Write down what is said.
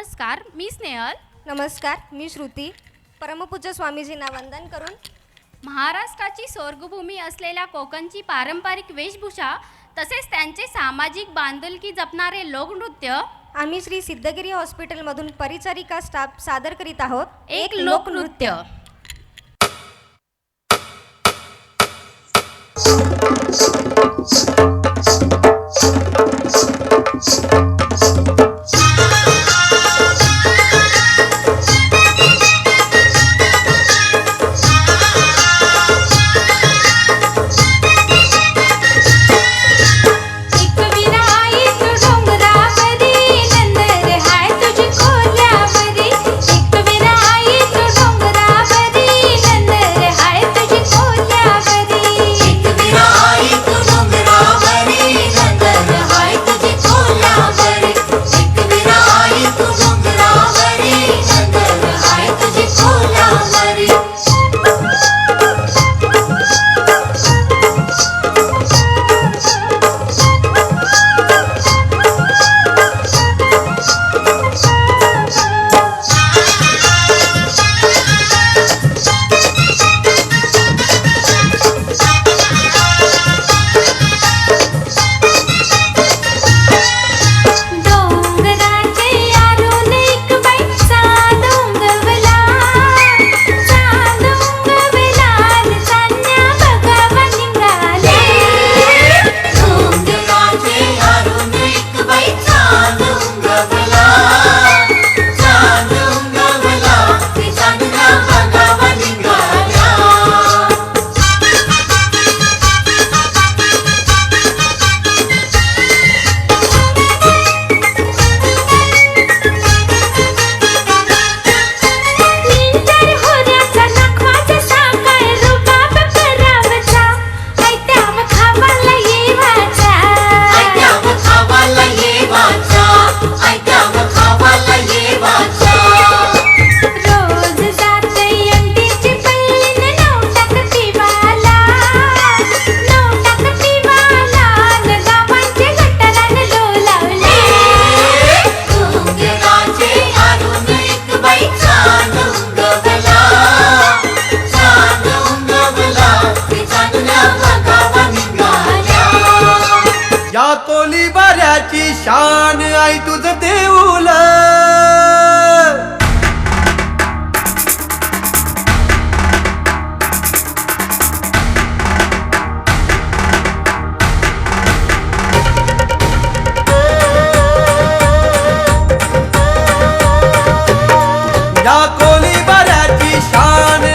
नमस्कार मी स्नेहल. नमस्कार मी श्रुती. परमपूज्य स्वामीजींना वंदन करून महाराष्ट्राची स्वर्गभूमी असलेल्या कोकणची पारंपरिक वेशभूषा तसेच त्यांचे सामाजिक बांधिलकी जपणारे लोकनृत्य आम्ही श्री सिद्धगिरी हॉस्पिटलमधून परिचारिका स्टाफ सादर करीत आहोत. एक लोकनृत्य. एक बऱ्याची शान आई तुझ देऊल. या कोली बऱ्याची शान